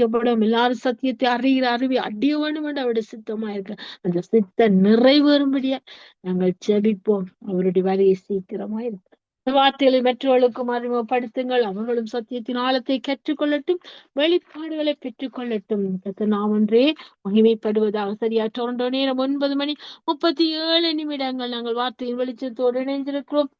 வைக்கப்படும் எல்லாரும் சத்தியத்தை அறிகிற அறிவை அடிய வேண்டும் என்று அவருடைய சித்தமா இருக்கு. அந்த சித்த நிறைவேறும்படியா நாங்கள் செபிப்போம் அவருடைய வேலையை சீக்கிரமா இருக்கு. வார்த்தைகளை மற்றவர்களுக்கும் அறிமுகப்படுத்துங்கள். அவர்களும் சத்தியத்தின் ஆழத்தை கற்றுக்கொள்ளட்டும் வெளிப்பாடுகளை பெற்றுக்கொள்ளட்டும். கர்த்தர் நாம் ஒன்றே மகிமைப்படுவதாக சரியா டொரண்டோ நேரம் ஒன்பது மணி முப்பத்தி ஏழு நிமிடங்கள் நாங்கள் வார்த்தையின் வெளிச்சத்தோடு இணைந்திருக்கிறோம்.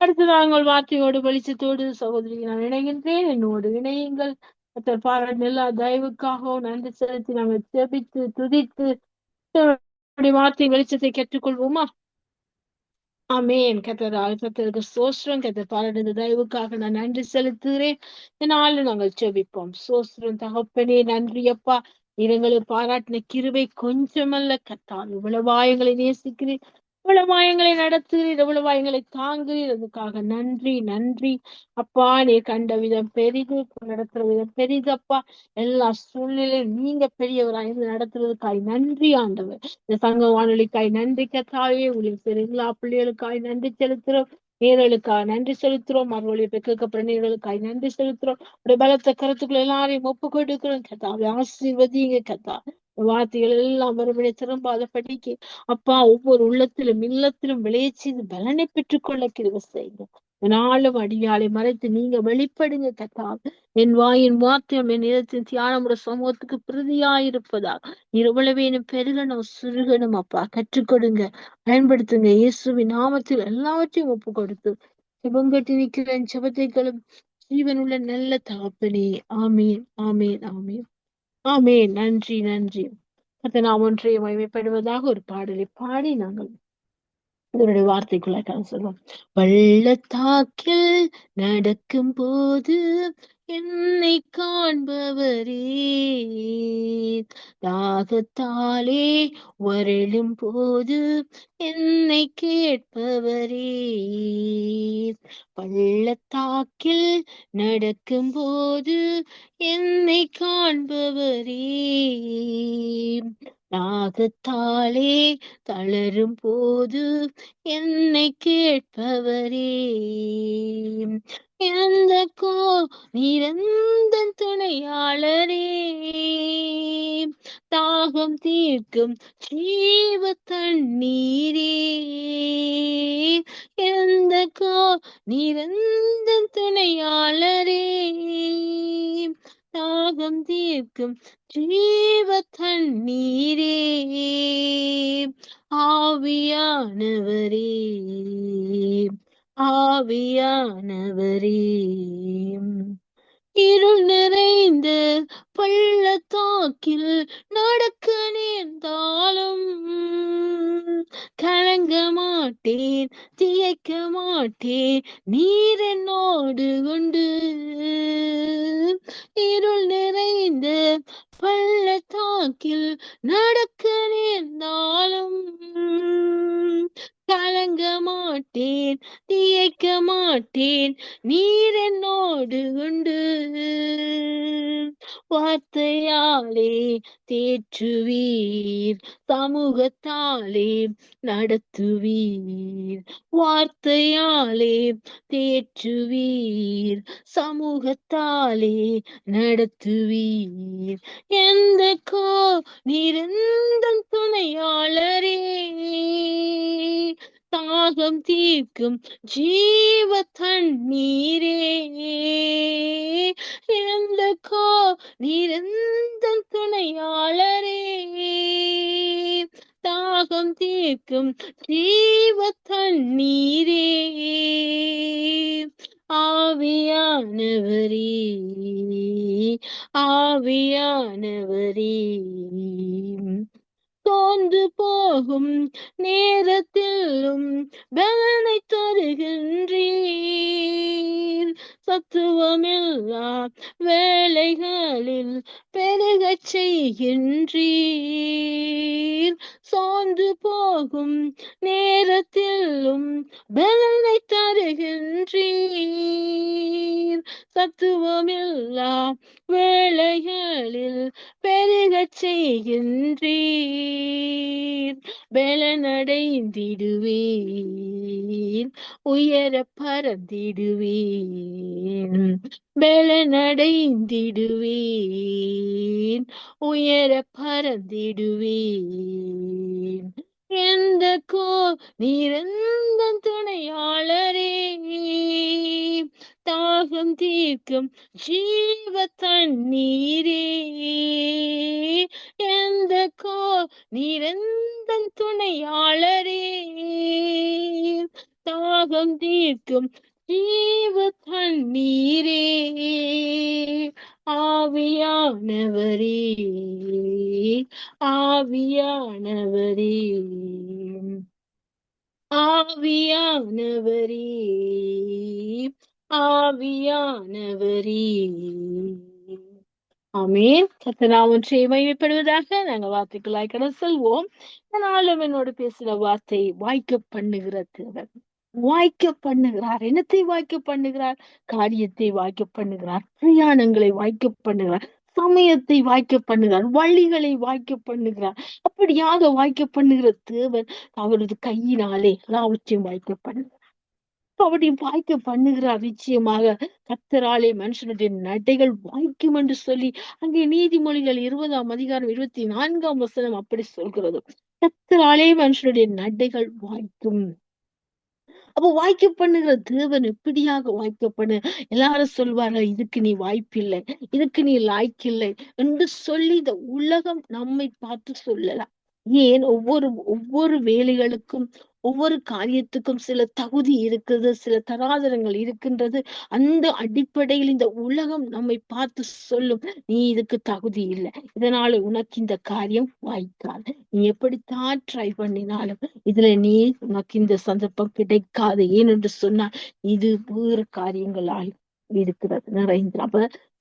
அடுத்து நாங்கள் வார்த்தையோடு வெளிச்சத்தோடு சகோதரி நான் இணைகின்றேன். என்னோடு இணையுங்கள். கத்தர் பாராட்டு எல்லா தயவுக்காகவும் நன்றி செலுத்தி நாங்கள் ஜெபித்து துதித்து வார்த்தை வெளிச்சத்தை கேட்டுக்கொள்வோமா? ஆமேன். கத்தர் கத்தருக்கு சோஸ்ரம். கத்தர் பாராட்டு தயவுக்காக நான் நன்றி செலுத்துகிறேன். இதனால நாங்கள் ஜெபிப்போம். சோஸ்ரம் தகப்பனே நன்றி அப்பா. எங்களுக்கு பாராட்டின கிருவை கொஞ்சமல்ல. கத்தால் இவ்வளவு ஆயங்களை நேசிக்கிறேன் இவ்வளவு ஆயங்களை நடத்துகிறீர் இவ்வளவு ஆயங்களை தாங்குகிறீர் அதுக்காக நன்றி நன்றி. அப்பா நீ கண்ட விதம் பெரிது. நடத்துற விதம் பெரிதப்பா எல்லா சூழ்நிலையும் நீங்க பெரியவராய் இருந்து நடத்துறதுக்காய் நன்றி ஆண்டவர். இந்த சங்க வானொலிக்காய் நன்றி கத்தாவே. உங்களுக்கு சிறு எல்லா பிள்ளைகளுக்காய் நன்றி செலுத்துறோம் நீர்களுக்காக நன்றி செலுத்துறோம் மறுபடியும் பெற்றுக்கப்புற நேர்களுக்காய் நன்றி செலுத்துறோம் உடைய பலத்த கருத்துக்கள் எல்லாரையும் ஒப்பு கொடுக்கிறோம் கத்தாவை ஆசீர்வதிங்க கத்தா. வார்த்தைகள் எல்லாம் மறுபடிய திரும்பாத படிக்கு அப்பா ஒவ்வொரு உள்ளத்திலும் இல்லத்திலும் விளைய செய்து பலனை பெற்றுக்கொள்ள கிருவ செய்யுங்க நாளும் அடியாளை மறைத்து நீங்க வெளிப்படுங்க கத்தா. என் வாயின் வார்த்தையும் என் நிலத்தின் தியானம் ஒரு சமூகத்துக்கு பிரதியாயிருப்பதாக இருவளவேனும் பெருகணும் சுருகணும் அப்பா. கற்றுக் கொடுங்க பயன்படுத்துங்க. இயேசுவின் நாமத்தில் எல்லாவற்றையும் ஒப்பு கொடுத்து சிவங்கட்டி நிற்கிறேன். செபத்தைகளும் ஜீவனுள்ள நல்ல தகப்பனே ஆமீன் ஆமீன் ஆமீன். ஆமே நன்றி நன்றி. கத்த நாம் ஒன்றைய மகிமைப்படுவதாக ஒரு பாடலை பாடி நாங்கள் இதனுடைய வார்த்தைக்குள்ள சொல்லுவோம் பள்ளத்தாக்கில் நடக்கும் போது என்னை காண்பவரே தாகத்தாலே வருளும் போது என்னை கேட்பவரே பள்ளத்தாக்கில் நடக்கும் போது என்னை காண்பவரே தாகத்தாலே தளரும் போது என்னை கேட்பவரே. எந்த கோ நிரந்த துணையாளரே. தாகம் தீர்க்கும் ஜீவ தண்ணீரே எந்த கோ நிரந்த துணையாளரே. தாகம் தீர்க்கும் ஜீவ தண்ணீரே ஆவியானவரே ஆவியானவரே. இருள் நிறைந்த பள்ளத்தாக்கில் நடக்க நேர்ந்தாலும் கலங்க மாட்டேன் தியக்க மாட்டேன் நீர் என்னோடு கொண்டு இருள் நிறைந்த பள்ளத்தாக்கில் நடக்க நேர்ந்தாலும் மாட்டேன் தியக்க மாட்டேன் நீர் என்னோடு உண்டு. வார்த்தையாலே தேற்றுவீர் சமூகத்தாலே நடத்துவீர். வார்த்தையாலே தேற்றுவீர் சமூகத்தாலே நடத்துவீர். எந்த கோ நிரந்தன் துணையாளரே? தாகம் தீர்க்கும் ஜீவ தண்ணீரே எந்த கோ நிரந்தன் துணையாளரே. தாகம் தீர்க்கும் ஜீவ வேளைகளில் வேலைகளில் பெருகச் செய்கின்றீர். பலனடைந்திடுவேன் உயர பறந்திடுவீர். பலனடைந்திடுவேன் உயர பறந்திடுவீர். எந்த கோ நீரெந்த துணையாளரே? தாகம் தீர்க்கும் ஜீவ தண்ணீரே எந்த கோ நீரெந்த துணையாளரே? தாகம் தீர்க்கும் ஜீவ தண்ணீரே ஆவியானவரே. ஆவியானவரே ஆவியானவரே ஆவியானவரே ஆமேன். கத்தனாவும் மகிமைப்படுவதாக நாங்க வார்த்தைக்குள்ளாய் கடந்து செல்வோம். ஆனாலும் என்னோடு பேசுற வார்த்தை வாய்க்க பண்ணுகிற தேவன். வாய்க்க பண்ணுகிறார். என்னத்தை வாய்க்க பண்ணுகிறார்? காரியத்தை வாய்க்க பண்ணுகிறார். பிரயாணங்களை வாய்க்க பண்ணுகிறார். சமயத்தை வாய்க்க பண்ணுகிறார் வழிகளை வாய்க்க பண்ணுகிறார். அப்படியாக வாய்க்க பண்ணுகிற தேவன் அவரது கையினாலே எல்லாவற்றையும் வாய்க்க பண்ணுகிறார். அப்படி வாய்க்க பண்ணுகிறார் நிச்சயமாக கத்தராலே மனுஷனுடைய நடைகள் வாய்க்கும் என்று சொல்லி அங்கே நீதிமொழிகள் இருபதாம் அதிகாரம் இருபத்தி நான்காம் வசனம் அப்படி சொல்கிறது. கத்தராலே மனுஷனுடைய நடைகள் வாய்க்கும். அப்ப வாய்க்க பண்ணுகிற தேவன் எப்படியாக வாய்க்க பண்ணு? எல்லாரும் சொல்வாங்க இதுக்கு நீ வாய்ப்பில்லை இதுக்கு நீ லாய்க்கில்லை என்று சொல்லி இந்த உலகம் நம்மை பார்த்து சொல்லலாம். ஏன்? ஒவ்வொரு ஒவ்வொரு வேலைகளுக்கும் ஒவ்வொரு காரியத்துக்கும் சில தகுதி இருக்கிறது சில தராதரங்கள் இருக்கின்றது. அந்த அடிப்படையில் இந்த உலகம் நம்மை பார்த்து சொல்லும் நீ இதுக்கு தகுதி இல்லை. இதனால உனக்கு இந்த காரியம் வாய்க்காது. நீ எப்படித்தான் ட்ரை பண்ணினாலும் இதுல நீ உனக்கு இந்த சந்தர்ப்பம் கிடைக்காது. ஏனென்று சொன்னால் இது வேறு காரியங்களால் இருக்கிறது. நிறைந்த அப்ப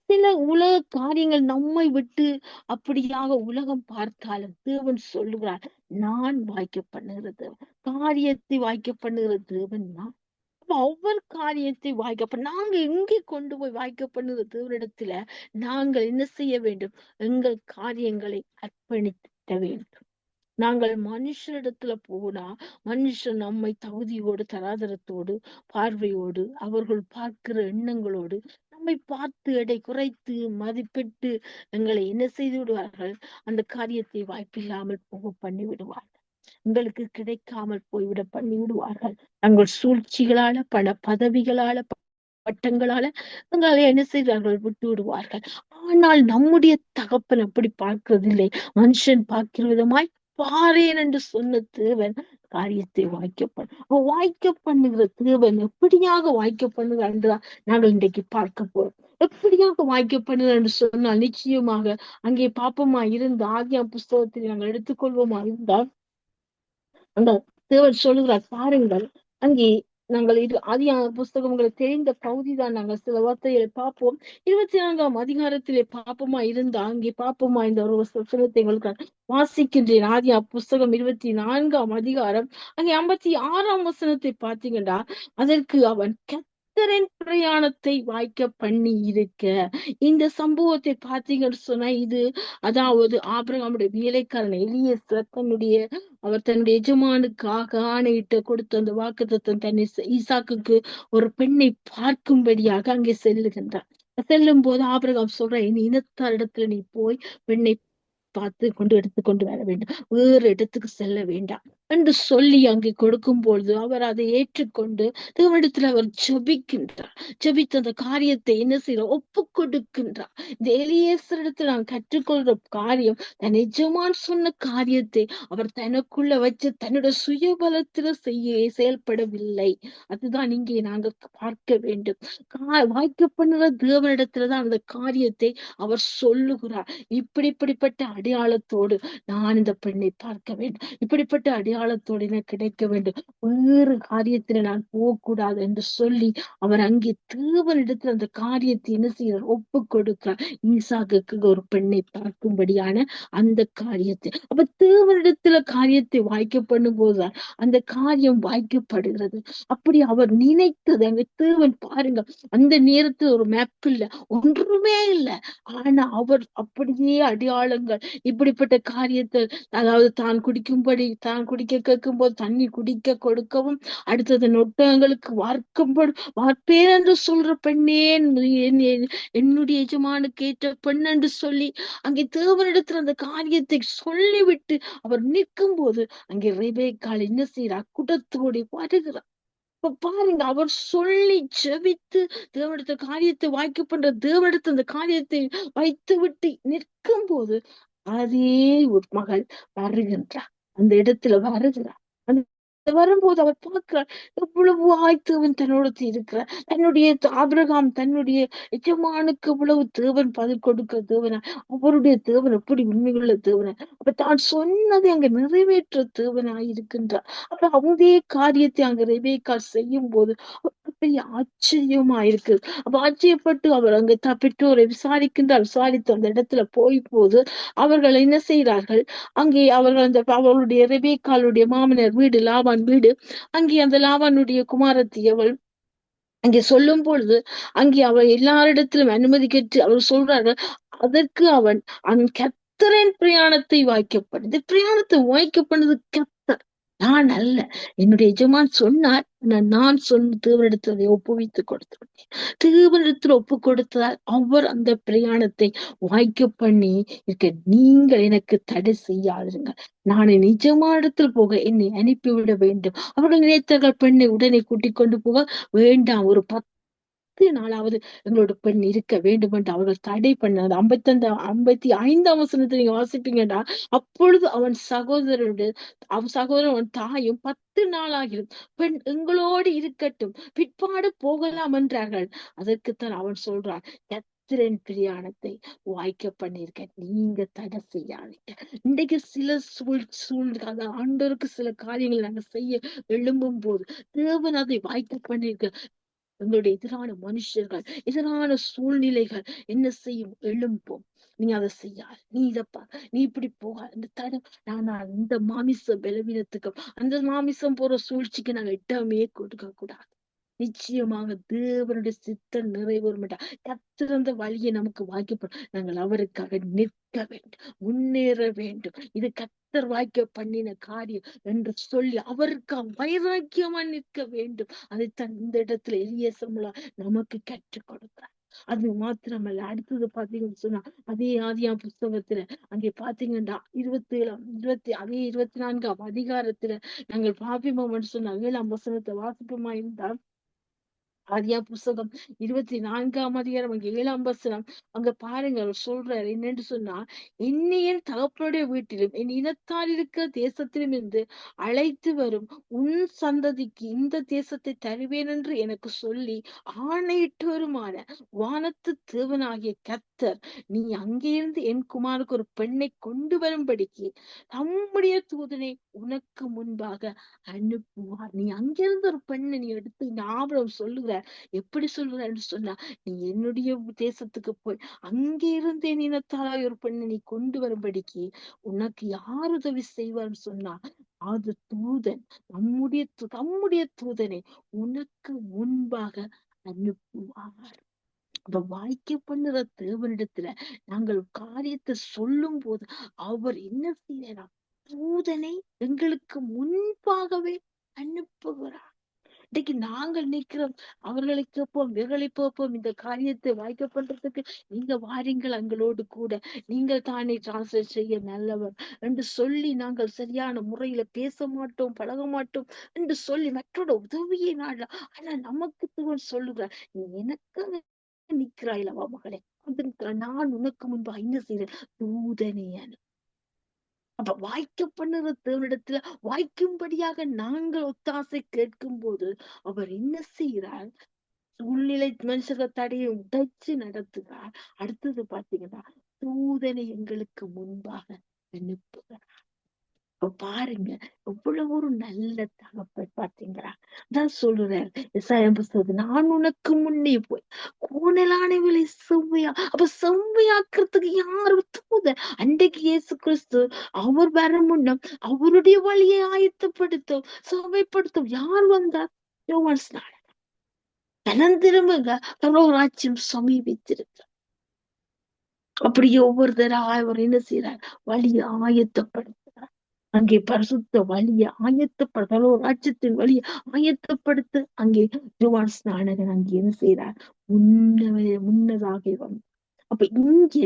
சில உலக காரியங்கள் நம்மை விட்டு அப்படியாக உலகம் பார்த்தாலும் தேவன் சொல்லுகிறார் நான் வாய்க்க பண்ணுகிறது காரியத்தை வாய்க்க பண்ணுகிற தேவன் நான். ஒவ்வொரு காரியத்தை வாய்க்க நாங்க எங்கே கொண்டு போய் வாய்க்க பண்ணுகிற தேவனிடத்துல நாங்கள் என்ன செய்ய வேண்டும்? எங்கள் காரியங்களை அர்ப்பணித்த வேண்டும். நாங்கள் மனுஷரிடத்துல போனா மனுஷன் நம்மை தகுதியோடு தராதரத்தோடு பார்வையோடு அவர்கள் பார்க்கிற எண்ணங்களோடு நம்மை பார்த்து எடை குறைத்து மதிப்பிட்டு எங்களை என்ன செய்து விடுவார்கள்? அந்த காரியத்தை வாய்ப்பில்லாமல் போக பண்ணி விடுவார்கள். எங்களுக்கு கிடைக்காமல் போய்விட பண்ணி விடுவார்கள். தங்கள் சூழ்ச்சிகளால பண பதவிகளால பட்டங்களால எங்களை என்ன செய்தார்கள்? விட்டு விடுவார்கள். ஆனால் நம்முடைய தகப்பன் அப்படி பார்க்கிறதில்லை மனுஷன் பார்க்கிற விதமாய் பாரேன் என்று சொன்ன தேவன் காரியத்தை வாய்க்க வாய்க்கப்படும் வாய்க்க பண்ணுகிற தேவன் எப்படியாக வாய்க்க பண்ணுகிறார் நாங்கள் இன்றைக்கு பார்க்க போறோம். எப்படியாக வாய்க்க பண்ணுகிறார் என்று சொன்னால் நிச்சயமாக அங்கே பாப்பமா இருந்த ஆகியா புஸ்தகத்தில் நாங்கள் எடுத்துக்கொள்வோமா இருந்தால் அந்த தேவன் சொல்லுகிறார் பாருங்கள் அங்கே நாங்கள் இது ஆதி புஸ்தகம் உங்களுக்கு தெரிந்த பகுதி தான் நாங்கள் சில வார்த்தைகளை பார்ப்போம். இருபத்தி நான்காம் அதிகாரத்திலே பாப்பமா? இருந்தா அங்கே பாப்பமா? இந்த ஒரு வசனத்தை உங்களுக்கு வாசிக்கின்றேன். ஆதி புஸ்தகம் இருபத்தி நான்காம் அதிகாரம். அங்கே ஐம்பத்தி ஆறாம் வசனத்தை பார்த்தீங்கன்னா அதற்கு அவன் கத்தரின் பிரயாணத்தை வாய்க்க பண்ணி இருக்க. இந்த சம்பவத்தை பார்த்தீங்கன்னு சொன்னா இது அதாவது ஆபிரகாமுடைய வேலைக்காரன் எளிய தன்னுடைய அவர் தன்னுடைய எஜமானுக்காக ஆணையிட்டு கொடுத்த அந்த வாக்கு தத்துவம் தன்னை ஈசாக்குக்கு ஒரு பெண்ணை பார்க்கும்படியாக அங்கே செல்லுகின்றார். செல்லும் போது ஆபிரகாம் சொல்ற நீ இனத்தாரிடத்துல நீ போய் பெண்ணை பார்த்து கொண்டு எடுத்துக்கொண்டு வர வேண்டும். வேறு இடத்துக்கு செல்ல வேண்டாம். என்று சொல்லி அங்கே கொடுக்கும் பொழுது அவர் அதை ஏற்றுக்கொண்டு தேவனிடத்தில் அவர் ஜபிக்கின்றார். ஜபித்து அந்த காரியத்தை என்ன செய்யற ஒப்பு கொடுக்கின்றார் இந்த எலியேசரிடத்தில் நான் கற்றுக்கொள்ற காரியம் தன் எஜமான் சொன்ன காரியத்தை அவர் தனக்குள்ள வச்சு தன்னோட சுயபலத்துல செய்ய செயல்படவில்லை. அதுதான் இங்கே நாங்க பார்க்க வேண்டும். வாய்க்க பண்ணுற தேவனிடத்துலதான் அந்த காரியத்தை அவர் சொல்லுகிறார். இப்படி இப்படிப்பட்ட அடையாளத்தோடு நான் இந்த பெண்ணை பார்க்க வேண்டும். இப்படிப்பட்ட அடையாளத்தோடு எனக்கு கிடைக்க வேண்டும். வேறு காரியத்தில நான் போகக்கூடாது என்று சொல்லி அவர் அங்கே தேவனிடத்தில் அந்த காரியத்தை என்ன செய்யறார் ஒப்பு கொடுக்கிறார். ஈசாக்கு ஒரு பெண்ணை பார்க்கும்படியான அந்த காரியத்தை. அப்ப தேவனிடத்துல காரியத்தை வாய்க்க பண்ணும் போதுதான் அந்த காரியம் வாய்க்கப்படுகிறது. அப்படி அவர் நினைத்தது அங்க தேவன் பாருங்க அந்த நேரத்துல ஒரு மேப் இல்ல ஒன்றுமே இல்லை. ஆனா அவர் அப்படியே அடையாளங்கள் இப்படிப்பட்ட காரியத்தை அதாவது தான் குடிக்கும்படி தான் குடி குடிக்க கேட்கும் போது தண்ணி குடிக்க கொடுக்கவும் அடுத்தது நொட்டங்களுக்கு வார்க்கப்படு வார்ப்பேன் என்று சொல்ற பெண்ணே என்னுடைய எஜமானுக்கு ஏற்ற பெண் என்று சொல்லி அங்கே தேவனிடத்தில் அந்த காரியத்தை சொல்லிவிட்டு அவர் நிற்கும் போது அங்கே ரெபேக்காள் என்ன செய்யறார் குடத்தோடி வருகிறார் இப்ப பாருங்க அவர் சொல்லி ஜெபித்து தேவனிடத்த காரியத்தை வாய்க்கு பண்ற தேவனிடத்த அந்த காரியத்தை வைத்து விட்டு நிற்கும் போது அதே ஒரு மகள் வருகின்றார் அந்த இடத்துல வருகிறார் அந்த வரும்போது அவர் பார்க்கிறார் எவ்வளவு ஆய்த்தவன் தன்னோட இருக்கிறார். தன்னுடைய ஆபிரகாம் தன்னுடைய எஜமானுக்கு எவ்வளவு தேவன் பதில் கொடுக்க தேவனா? அவருடைய தேவன் எப்படி உண்மையுள்ள தேவனா? அப்ப தான் சொன்னதை அங்க நிறைவேற்ற தேவனாய் இருக்கின்றார். அப்ப அவங்க காரியத்தை அங்க ரெபேக்கா செய்யும் போது பெரிய ஆச்சரியமா இருக்கு அப்ப ஆச்சரியப்பட்டு அவர் அங்க பெற்றோரை விசாரிக்கின்றார். விசாரித்து அந்த இடத்துல போய் போது அவர்கள் என்ன செய்கிறார்கள்? அங்கே அவர்கள் அந்த அவளுடைய ரெபேக்காளுடைய மாமனர் வீடு லாவான் வீடு அங்கே அந்த லாவானுடைய குமாரத்தி அவள் அங்கே சொல்லும் பொழுது அங்கே அவள் எல்லாரிடத்திலும் அனுமதி கேட்டு அவர் சொல்றார்கள் அதற்கு அவன் அவன் கத்தரின் பிரயாணத்தை வாய்க்கப்படும் பிரயாணத்தை வாய்க்கப்பட்டது கத்தர் நான் அல்ல. என்னுடைய எஜமான் சொன்னார் நான் சொன்ன தேவனிடத்தில் ஒப்புவித்து கொடுத்து விட்டேன் தேவனிடத்தில் ஒப்பு கொடுத்ததால் அவர் அந்த பிரயாணத்தை வாய்க்க பண்ணி இருக்க நீங்கள் எனக்கு தடை செய்யாதிருங்க நான் நிஜமானத்தில் போக என்னை அனுப்பிவிட வேண்டும். அவர்கள் நினைத்தார்கள் பெண்ணை உடனே கூட்டிக் கொண்டு போக வேண்டாம். ஒரு பத்து பத்து நாளாவது எங்களோட பெண் இருக்க வேண்டும் என்று அவர்கள் தடை பண்ண ஐம்பத்தி அந்த ஐம்பத்தி ஐந்தாம் வசனத்தை நீங்க வாசிப்பீங்கடா. அப்பொழுது அவன் சகோதரனுடைய அவன் சகோதரன் அவன் தாயும் பத்து நாளாகிடும் பெண் எங்களோடு இருக்கட்டும் பிற்பாடு போகலாம் என்றார்கள். அதற்குத்தான் அவன் சொல்றான் கத்திரன் பிரியாணத்தை வாய்க்க பண்ணிருக்க நீங்க தடை செய்யாதீங்க. இன்றைக்கு சில சூழ் சூழ்நிலை ஆண்டோருக்கு சில காரியங்களை நாங்க செய்ய எழும்பும் போது தேவன் அதை வாய்க்க பண்ணிருக்க உங்களுடைய எதிரான மனுஷர்கள் எதிரான சூழ்நிலைகள் என்ன செய்யும்? எழும்பும். நீ அதை செய்யாது. நீ இதப்பா நீ இப்படி போக இந்த தடம். நான் இந்த மாமிச பலவீனத்துக்கு அந்த மாமிசம் போற சூழ்ச்சிக்கு நாங்க இடமே கொடுக்க கூடாது. நிச்சயமாக தேவனுடைய சித்தம் நிறைவேறும் கத்திறந்த வழியை நமக்கு வாய்க்கப்படும். நாங்கள் அவருக்காக நிற்க வேண்டும் முன்னேற வேண்டும். இது கத்தர் வாய்க்க பண்ணின காரியம் என்று சொல்லி அவருக்கு வைராக்கியமா நிற்க வேண்டும். அதை இந்த இடத்துல எளிய நமக்கு கற்றுக் கொடுத்தார் அது மாத்திரமல்ல அடுத்தது பாத்தீங்கன்னு சொன்னா அதே ஆதியா புஸ்தகத்துல அங்கே பாத்தீங்கன்னா இருபத்தி ஏழாம் இருபத்தி அதே இருபத்தி நான்காம் அதிகாரத்துல நாங்கள் பாபிமோம்னு சொன்ன ஏழாம் வசனத்தை வாசிப்போமா இருந்தால் ஆதியா புஸ்தகம். இருபத்தி நான்காம் அதிகாரம் அங்க ஏழாம் வசனம். அங்க பாருங்க அவர் சொல்றாரு என்னன்னு சொன்னா என்னை தகப்பனுடைய வீட்டிலும் என் இனத்தால் இருக்க தேசத்திலும் இருந்து அழைத்து வரும் உன் சந்ததிக்கு இந்த தேசத்தை தருவேன் என்று எனக்கு சொல்லி ஆணையிட்டவருமான வானத்து தேவனாகிய கத்தர் நீ அங்கிருந்து என் குமாருக்கு ஒரு பெண்ணை கொண்டு வரும்படிக்கு நம்முடைய தூதனை உனக்கு முன்பாக அனுப்புவார். நீ அங்கிருந்து ஒரு பெண்ணை நீ எடுத்து ஞாபகம் சொல்லுகிற எப்படி சொல்றான்னு சொன்னா நீ என்னுடைய தேசத்துக்கு போய் அங்கே இருந்து ஒரு பெண்ணை நீ கொண்டு வரும்படிக்கு உனக்கு யார் உதவி செய்வார்னு சொன்னா அது தூதன். நம்முடைய தம்முடைய தூதனை உனக்கு முன்பாக அனுப்புவார். அப்ப வாய்க்க பண்ணுற தேவனிடத்துல நாங்கள் காரியத்தை சொல்லும் போது அவர் என்ன செய்யறார்? தூதனை எங்களுக்கு முன்பாகவே அனுப்புகிறார். இன்னைக்கு நாங்கள் நிக்கிறோம் அவர்களை கேட்போம் இவர்களை போப்போம் இந்த காரியத்தை வாய்க்க பண்றதுக்கு நீங்க வாரீங்கள் எங்களோடு கூட. நீங்கள் தானே டிரான்ஸ்லேட் செய்ய நல்லவர் என்று சொல்லி நாங்கள் சரியான முறையில பேச மாட்டோம் பழக மாட்டோம் என்று சொல்லி மற்றோட உதவியை நாடலாம் ஆனா நமக்கு தேவன் சொல்லுகிறார் நீ எனக்கு நிற்கிறாய் மகளே. நான் உனக்கு முன்பு என்ன செய்யறேன் தூதனே அப்ப வாய்க்க பண்ணுற தேவனிடத்துல வாய்க்கும்படியாக நாங்கள் ஒத்தாசை கேட்கும் போது அவர் என்ன செய்கிறார்? சூழ்நிலை மனுஷக தடையை உடைச்சு நடத்துகிறார். அடுத்தது பாத்தீங்கன்னா தூதனை எங்களுக்கு முன்பாக அனுப்புகிறார். பாருங்க எவ்வளவு ஒரு நல்ல தகப்பை பாத்தீங்களா? அதான் சொல்லுறாரு விவசாயம் புஸ்தகத்து நான் உனக்கு முன்னே போய் கோணலானவளை செவ்வையா அப்ப செவ்வையாக்குறதுக்கு யாரு தூத அன்றைக்கு இயேசு கிறிஸ்து அவர் வர முன்னம் அவருடைய வழியை ஆயத்தப்படுத்தும் செவ்வைப்படுத்தும். யார் வந்தார்? யோவான் ஸ்நானன் தனம் திரும்புங்க பரவராட்சியம் சமீபித்திருக்கு அப்படி ஒவ்வொரு தடவை அவர் என்ன செய்யறார் வழியை ஆயத்தப்படும் அங்கே பரிசுத்த வழியை ஆயத்தப்படுத்தாலோ ராஜ்யத்தின் வழியை ஆயத்தப்படுத்த அங்கே ஜுவான் ஸ்நானகன் அங்கே என்ன செய்யறார் முன்ன முன்னதாக வந்து. அப்ப இங்கே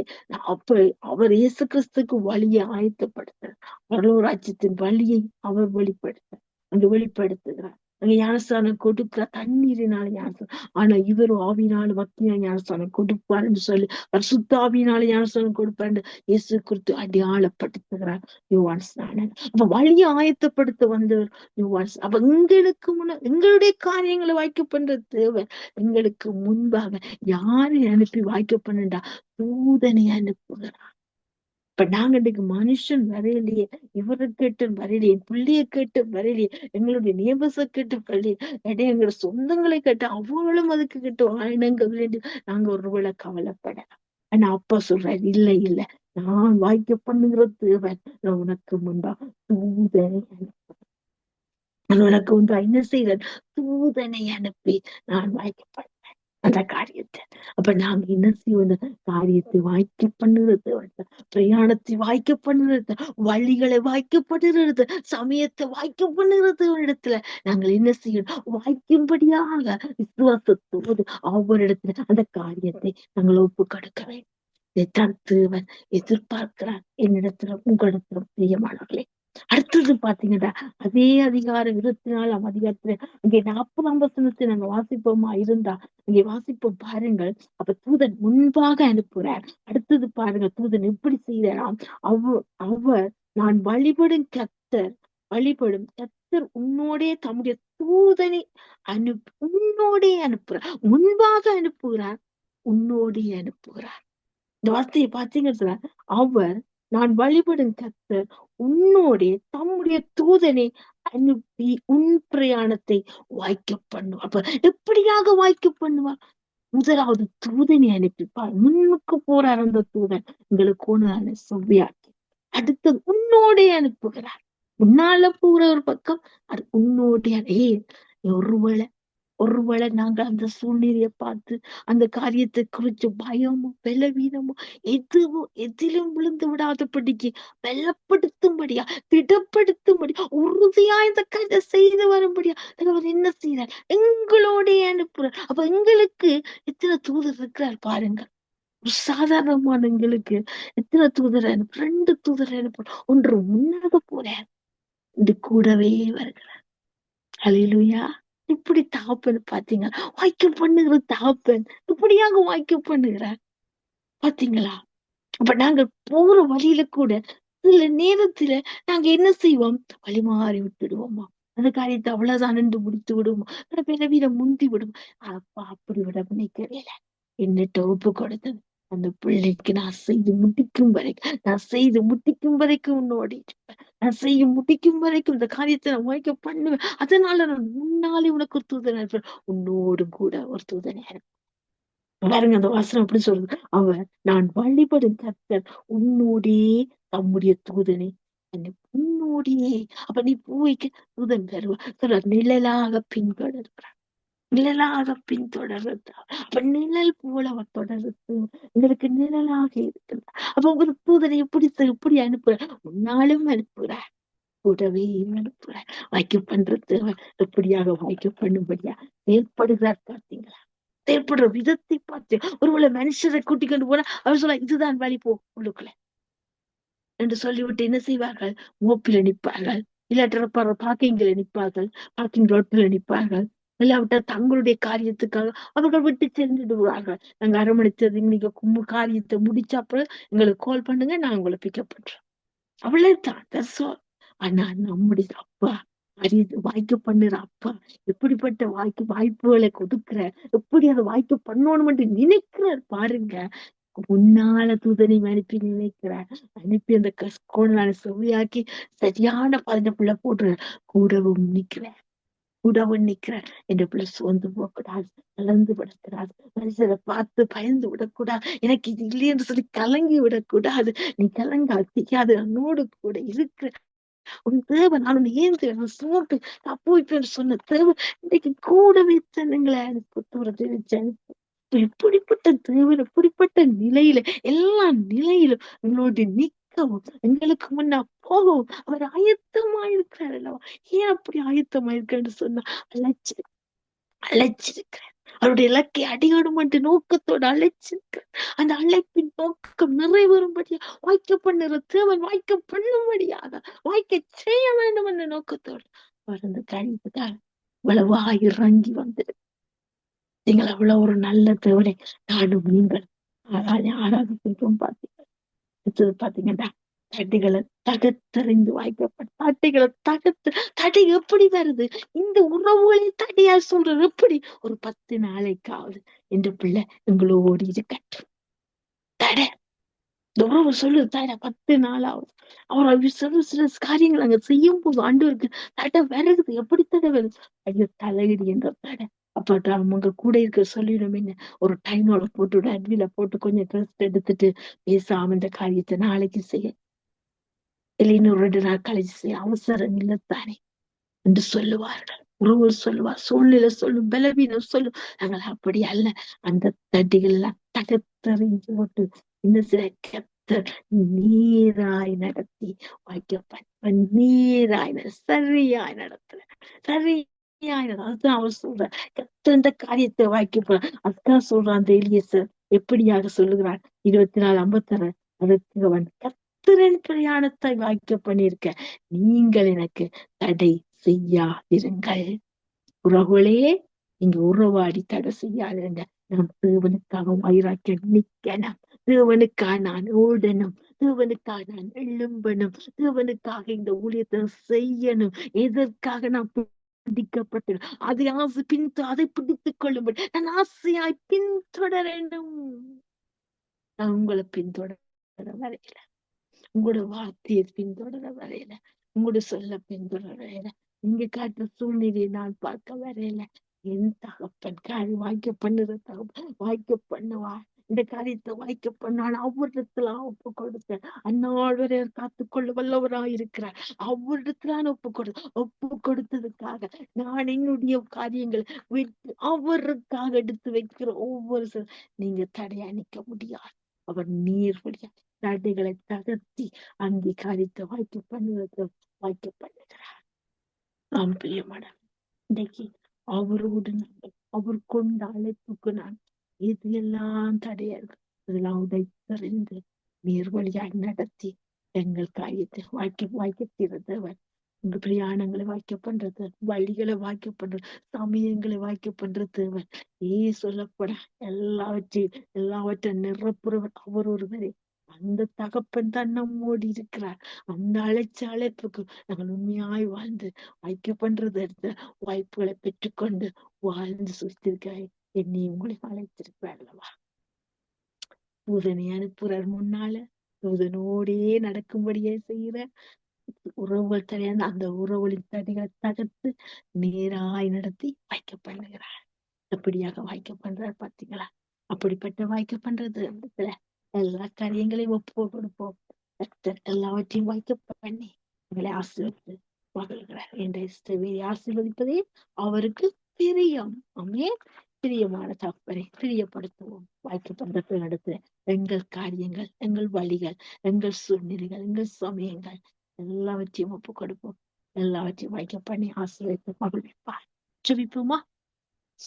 அப்ப அவர் இயேசு கிறிஸ்துக்கு வழியை ஆயத்தப்படுத்த பரலோராஜ்யத்தின் வழியை அவர் வெளிப்படுத்த அங்கு வெளிப்படுத்துகிறார். அங்க ஞானஸ்தானம் கொடுக்கிற? தண்ணீரினால ஞானஸ்தானம் ஆனா இவர் ஆவினால பக்தியா ஞானஸ்தானம் கொடுப்பாருன்னு சொல்லி அவர் சுத்தாவினால ஞானஸ்தானம் கொடுப்பார் இயேசு குறித்து அடையாளப்படுத்துகிறார். யுவான் ஸ்நானன் அப்ப வழியை ஆயத்தப்படுத்த வந்தவர் யுவான் அப்ப எங்களுக்கு முன்ன எங்களுடைய காரியங்களை வாய்க்க பண்ற தேவை எங்களுக்கு முன்பாக யாரை அனுப்பி வாய்க்க பண்ணண்டா? தூதனை அனுப்புகிறார். இப்ப நாங்க இன்னைக்கு மனுஷன் வரையிலேயே இவரை கேட்டு வரையிலேயே பிள்ளைய கேட்டு வரையிலேயே எங்களுடைய நேபஸ கேட்டு வரலையே இடையே எங்களோட சொந்தங்களை கேட்டு அவங்களும் அதுக்கு கேட்டு வாயினங்க வேண்டி நாங்க ஒருவேளை கவலைப்படலாம். ஆனா அப்பா சொல்றாரு இல்ல இல்ல நான் வாய்க்க பண்ணுகிற தேவன் நான் உனக்கு முன்பா தூதனை அனுப்பி உனக்கு முன்பா என்ன செய்வன் தூதனை அனுப்பி நான் வாய்க்கப்படுறேன் அந்த காரியத்தை. அப்ப நாங்க என்ன செய்வோம் காரியத்தை வாய்க்கு பண்ணுறது. பிரயாணத்தை வாய்க்கு பண்ணுறது. வழிகளை வாய்க்கு பண்ணுறது சமயத்தை வாய்க்கு பண்ணுறது இடத்துல. நாங்கள் என்ன செய்யணும்? வாய்க்கும்படியாக விசுவாசத்தோடு ஒவ்வொரு அந்த காரியத்தை நாங்கள் ஒப்பு கொடுக்க வேண்டும் இதைத்தான் தேவன் எதிர்பார்க்கிறார். என்னிடத்துல உங்களிடத்திலும் பிரியமானவர்களே. அடுத்தது பாத்தீங்கன்னா அதே அதிகாரம் இருபத்தி நாலாம் அதிகாரத்துல இங்கே நாற்பதாம் வசனத்தை நாங்க வாசிப்போமா? இருந்தா இங்கே வாசிப்போம் பாருங்கள். அப்ப தூதன் முன்பாக அனுப்புறார் அடுத்தது பாருங்க தூதன் எப்படி செய்யறாம் அவ அவர் நான் வழிபடும் கத்தர் வழிபடும் கத்தர் உன்னோடே தம்முடைய தூதனை அனுப்பு உன்னோடே அனுப்புறார் முன்பாக அனுப்புகிறார் உன்னோடே அனுப்புகிறார். இந்த வார்த்தையை பாத்தீங்கன்னா அவர் நான் வழிபடும் கத்தர் உன்னோடே தம்முடைய தூதனை அனுப்பி உன் பிரயாணத்தை வாய்க்க பண்ணுவார். அப்ப எப்படியாக வாய்க்க பண்ணுவார்? முதலாவது தூதனை அனுப்பிப்பார். முன்னுக்கு போறார் அந்த தூதன். உங்களுக்கு ஒண்ணு செவ்வியாக்கி. அடுத்தது உன்னோடே அனுப்புகிறார். உன்னால போற ஒரு பக்கம் அது உன்னோடைய ஏ ஒருவேளை ஒருவேளை நாங்க அந்த சூழ்நிலையை பார்த்து அந்த காரியத்தை குறிச்சு பயமோ பலவீனமோ எதுவோ எதிலும் விழுந்து விடாதபடிக்கு வெள்ளப்படுத்தும்படியா திடப்படுத்தும்படியா உறுதியா இந்த கதை செய்து வரும்படியா அவர் என்ன செய்யறார் எங்களோடைய அனுப்புறார். அப்ப எங்களுக்கு எத்தனை தூதர் இருக்கிறார் பாருங்க ஒரு சாதாரணமான எங்களுக்கு எத்தனை தூதர் அனுப்பு ரெண்டு தூதர் அனுப்பு ஒன்று முன்னாக போறார் இது கூடவே வருகிறார். அலையிலுயா இப்படி தாப்பன் பாத்தீங்களா? வாய்க்க பண்ணுகிற தாப்பன். இப்படியாக வாய்க்க பண்ணுகிறார் பாத்தீங்களா? அப்ப நாங்க போற வழியில கூட சில நேரத்துல நாங்க என்ன செய்வோம்? வழி மாறி விட்டுடுவோமா? அந்த காரியத்தை அவ்வளவுதான் நின்று முடித்து விடுவோம்? பிறவிட முந்தி விடுவோம்? அப்பா அப்படி விட நினைக்கவே என்னட்ட ஒப்பு கொடுத்தது. அந்த பிள்ளைக்கு நான் செய்து முடிக்கும் வரைக்கும் நான் செய்து முடிக்கும் வரைக்கும் உன்னோட நான் செய்ய முடிக்கும் வரைக்கும் இந்த காரியத்தை நான் வாய்க்க பண்ணுவேன். அதனால நான் முன்னாலே உனக்கு ஒரு தூதனை அனுப்புறேன் உன்னோடு கூட ஒரு தூதனை பாருங்க அந்த வாசனம் அப்படி சொல்றது அவன் நான் வழிபடும் கத்தர் உன்னோடே தம்முடைய தூதனை. உன்னோடியே அப்ப நீ பூவைக்கு தூதன் பெறுவா நிழலாக பின்தொடர்கிறார் நிழலாக பின்தொடர்றது. அப்ப நிழல் போல அவர் தொடர்றது? எங்களுக்கு நிழலாக இருக்கிறது. அப்ப ஒரு தூதனை எப்படி எப்படி அனுப்புற முன்னாலும் அனுப்புற கூடவே அனுப்புற வாய்க்க பண்றது எப்படியாக வாய்க்க பண்ணும்படியா செயல்படுகிறார் பார்த்தீங்களா? செயல்படுற விதத்தை பார்த்து ஒருவேளை மனுஷரை கூட்டிக் கொண்டு போனா அவர் சொல்ல இதுதான் வழி போ உள்ளுக்குள்ள. என்று சொல்லிவிட்டு என்ன செய்வார்கள்? மோப்பில் நிற்பார்கள் இல்லாட்ட பார்க்கிங்கில் நிற்பார்கள் பார்க்கிங் ரோட்டில் நிற்பார்கள் இல்லாவிட்டால் தங்களுடைய காரியத்துக்காக அவர்கள் விட்டு சென்று சென்றுடுவார்கள் நாங்க அரவணைத்தது நீங்க கும்பு காரியத்தை முடிச்சப்ப எங்களுக்கு கால் பண்ணுங்க நான் உங்களை பிக்கப் பண்றேன். அவ்வளவுதான். ஆனா நம்முடைய அப்பா அறிவு வாய்க்கு பண்ணுற அப்பா எப்படிப்பட்ட வாய்க்கு வாய்ப்புகளை கொடுக்குற எப்படி அதை வாய்க்கு பண்ணணும்னு நினைக்கிறார் பாருங்க. முன்னால தூதனை அனுப்பி நினைக்கிறார் அனுப்பி அந்த கோணலான சுவையாக்கி சரியான பதினப்புள்ள போடுற கூடவும் நிற்கிறார் கூடவும் நிற்கிறார் என்ற பிள்ளை சோர்ந்து போகக்கூடாது கலந்து விடக்கூடாது மனுஷரை பார்த்து பயந்து விடக்கூடாது. எனக்கு இது இல்லை என்று சொல்லி கலங்கி விடக்கூடாது. நீ கலங்க அத்திக்காது என்னோடு கூட இருக்கிற உன் தேவை நானும் உன்னை ஏந்து சோர்ந்து தப்புவிப்பேன் சொன்ன தேவை இன்னைக்கு கூடவே தன்னுங்களை எனக்கு தூரத்தை வச்சு அனுப்பு. எப்படிப்பட்ட தேவன் நிலையில எல்லா நிலையிலும் உங்களோட நிக்க நிற்கவும் எங்களுக்கு முன்ன போகவும் அவர் ஆயத்தமா இருக்கிறார் அல்லவா? ஏன் அப்படி ஆயத்தமா இருக்கன்னு சொன்னா அழைச்சிரு அழைச்சிருக்கிறார் அவருடைய இலக்கை அடியோடு மட்டும் நோக்கத்தோடு அழைச்சிருக்கிறார் அந்த அழைப்பின் நோக்கம் நிறைவேறும்படியா வாய்க்க பண்ணுற தேவன் வாய்க்க பண்ணும்படியாக வாய்க்க செய்ய வேண்டும் என்ற நோக்கத்தோடு அவர் அந்த கழிவுதான் இவ்வளவா இறங்கி வந்திரு. நீங்கள் அவ்வளவு ஒரு நல்ல தேவனை நானும் நீங்கள் ஆராதி பார்த்தீங்க பார்த்தீங்க பாத்தீங்கன்னா தடைகளை தகத்தறிந்து வாய்க்கப்பட்ட தடைகளை தகத்து தடை எப்படி வருது? இந்த உறவுகளின் தடியா சொல்றது எப்படி? ஒரு பத்து நாளைக்காவது. என்ற பிள்ளை எங்களோடு இருக்கட்டும். தடை. இந்த உறவு சொல்லு தடை. பத்து நாளாவது. அவர் சில சில காரியங்கள் அங்க செய்யும் போது ஆண்டவருக்கு தடை வருது. எப்படி தடை வருது? ஐயோ தலையிடு என்ற தடை. அப்ப அவங்க கூட இருக்க சொல்லிடும். என்ன? ஒரு டைனோட போட்டு அட்வில போட்டு கொஞ்சம் ரெஸ்ட் எடுத்துட்டு பேசாம இந்த காரியத்தை நாளைக்கு செய்ய. இல்லைன்னு ஒரு ரெண்டு நாள் கழிச்சு செய்ய. அவசரம் இல்லைத்தானே என்று சொல்லுவார்கள். உறவு சொல்லுவா சூழ்நிலை சொல்லும் பலவீனம் சொல்லும். நாங்கள் அப்படி அல்ல. அந்த தடிகள் எல்லாம் தகத்தறிஞ்சு போட்டு இன்னும் சில கத்தர் நீராய் நடத்தி வாய்க்கப்பட்ட நீராய் சரியாய் நடத்துற சரியாய் அதுதான் அவர் சொல்ற கத்த இந்த காரியத்தை வாய்க்க அதுதான் சொல்றான் அந்த எலியசர் எப்படியாக சொல்லுகிறான் இருபத்தி நாலு ஐம்பத்தாறு. அதற்கு அவன் கத்திரன் பிரயாணத்தை வாய்க்க பண்ணிருக்க நீங்கள் எனக்கு தடை செய்யாதிருங்கள். உறவுகளே நீங்க உறவாடி தடை செய்யாதிருங்க. நாம் தேவனுக்காக வைராக்கிய நிக்கணும். தேவனுக்காக நான் ஓடணும். தேவனுக்காக நான் எழும்பணும். தேவனுக்காக இந்த ஊழியத்தை செய்யணும். எதற்காக நான் பிடிக்கப்பட்டு அதை ஆசை பின் அதை பிடித்துக் கொள்ளும்படி நான் ஆசையாய் பின்தொடர வேண்டும். நான் உங்களை பின்தொடர வரையில. உங்களோட வார்த்தையை பின்தொடர வரையில. உங்களோட சொல்ல பின்தொடர வரையில. நீங்க காட்டுற சூழ்நிலையை நான் பார்க்க வரையில. என் தகப்பன் காரி வாய்க்க பண்ணுற தகப்பன் வாய்க்க பண்ணுவா இந்த காரியத்தை வாய்க்க நான் அவரிடத்துல ஒப்பு கொடுத்தேன். அந்நாள் வரை காத்துக்கொள்ள வல்லவரா இருக்கிறார். அவரிடத்துல ஒப்பு கொடு ஒப்பு கொடுத்ததுக்காக நான் என்னுடைய காரியங்கள் விட்டு அவருக்காக எடுத்து வைக்கிற ஒவ்வொரு நீங்க தடையா நிக்க முடியாது. அவர் நீர் வழியா தடைகளை தகர்த்தி அங்கே காரியத்தை வாய்க்க பண்ணுவது வாய்க்க பண்ணுகிறார். நாம் பிரியமான இன்னைக்கு அவரோடு நாங்கள் அவர் கொண்ட அழைப்புக்கு நான் இது எல்லாம் தடையா இதெல்லாம் உதைத்தறிந்து உடைத்தறிந்து நீர் வழியாய் நடத்தி எங்கள் காரியத்தை வாய்க்க வாய்க்க உங்க பிரயாணங்களை வாய்க்க பண்றது வழிகளை வாய்க்க பண்றது சமயங்களை வாய்க்க பண்றது தேவன் ஏ சொல்லப்பட எல்லாவற்றையும் எல்லாவற்றையும் நிரப்புறவர் அவர் ஒருவரே அந்த தகப்பன் தான் நம்மோடு இருக்கிறார் அந்த அழைச்ச அழைப்புக்கு நாங்கள் உண்மையாய் வாழ்ந்து வாய்க்க பண்றது எடுத்த வாய்ப்புகளை பெற்றுக்கொண்டு வாழ்ந்து சுத்திருக்காய் என்னை உங்களை அழைத்திருப்பேன் அல்லவா தூதனை அனுப்புறார் முன்னால தூதனோடே நடக்கும்படியே செய்யற உறவுகள் தடையான அந்த உறவுகளின் தடைகளை தகர்த்து நேராய் நடத்தி வாய்க்க பண்ணுகிறார். அப்படியாக வாய்க்க பண்றார் பாத்தீங்களா அப்படிப்பட்ட வாய்க்க பண்றது இடத்துல எல்லா காரியங்களையும் ஒப்பு கொடுப்போம். எல்லாவற்றையும் வாய்க்க பண்ணி எங்களை ஆசீர்வதித்து மகிழ்கிறார். என்ற இஷ்டவேரை ஆசீர்வதிப்பதே அவருக்கு பிரியம். அமே பிரியமான தப்பனை பிரியப்படுத்துவோம். வாய்க்க பண்ற இடத்துல எங்கள் காரியங்கள் எங்கள் வழிகள் எங்கள் சூழ்நிலைகள் எங்கள் சமயங்கள் எல்லாவற்றையும் ஒப்பு கொடுப்போம். எல்லாவற்றையும் வாய்க்க பண்ணி ஆசீர்வதித்து மகிழ்விப்பார். ஜபிப்போமா?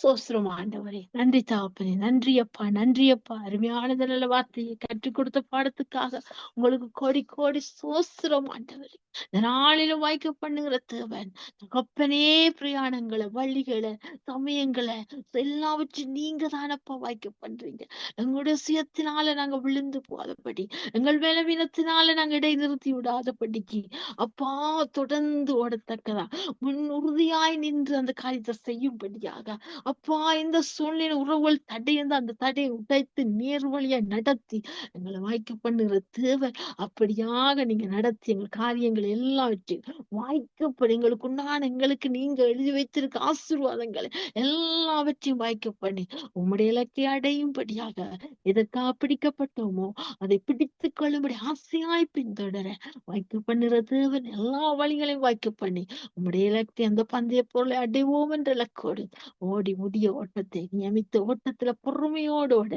சோஸ்திரம் ஆண்டவரே நன்றி தாப்பனே நன்றி அப்பா நன்றி அப்பா. அருமையானது நல்ல வார்த்தையை கற்றுக் கொடுத்த பாடத்துக்காக உங்களுக்கு கோடி கோடி சோஸ்திரம் ஆண்டவரே. நாளிலும் வாய்க்க பண்ணுகிற தேவன் தகப்பனே பிரயாணங்களை வழிகளை சமயங்களை எல்லாவற்றையும் நீங்க தானப்பா வாய்க்க பண்றீங்க எங்களுடைய சுயத்தினால நாங்க விழுந்து போகாதபடி எங்கள் பலவீனத்தினால நாங்க இடைநிறுத்தி விடாதபடிக்கு அப்பா தொடர்ந்து ஓடத்தக்கதா முன் உறுதியாய் நின்று அந்த காரியத்தை செய்யும்படியாக அப்பா இந்த சூழ்நிலை உறவுகள் தடையந்து அந்த தடையை உடைத்து நேர்வழியா நடத்தி எங்களை வாய்க்க பண்ணுகிற தேவை அப்படியாக நீங்க நடத்தி எங்கள் காரியங்கள் எல்லாவற்றையும் வாய்க்கப்படும் எங்களுக்கு உண்டான எங்களுக்கு நீங்க எழுதி வைத்திருக்க ஆசீர்வாதங்களை எல்லாவற்றையும் வாய்க்க பண்ணி உம்முடைய இலக்கை அடையும்படியாக எதற்காக பிடிக்கப்பட்டோமோ அதை பிடித்து கொள்ளும்படி ஆசையாய் பின்தொடர வாய்க்க பண்ணுற தேவன் எல்லா வழிகளையும் வாய்க்க பண்ணி உம்முடைய இலக்கை அந்த பந்தய பொருளை அடைவோம் என்ற இலக்கோடு ஓடி முடிய ஓட்டத்தை நியமித்த ஓட்டத்துல பொறுமையோடு ஓட.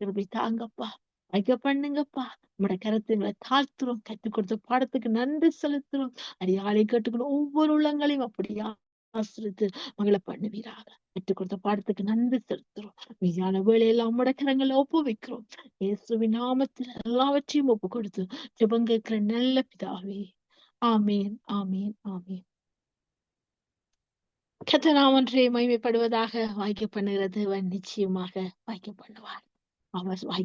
திரும்பி தாங்கப்பா. வைக்க பண்ணுங்கப்பா. நம்மட கருத்துங்களை தாழ்த்துறோம். கற்றுக் கொடுத்த பாடத்துக்கு நன்றி செலுத்துறோம். அடியாளை கேட்டுக்கணும் ஒவ்வொரு உள்ளங்களையும் அப்படியா ஆசிரித்து மகளை பண்ணுவீராக. கற்றுக் கொடுத்த பாடத்துக்கு நன்றி செலுத்துறோம். மீதியான வேலையில உங்களோட கரங்களை ஒப்புவிக்கிறோம். இயேசுவின் நாமத்தில் எல்லாவற்றையும் ஒப்பு கொடுத்து ஜெபம் கேட்கிற நல்ல பிதாவே. ஆமேன் ஆமேன் ஆமேன். கத்தனாம் ஒன்றே மகிமைப்படுவதாக வாய்க்க பண்ணுகிறது நிச்சயமாக வாய்க்க பண்ணுவார் அவர் வாய்க்க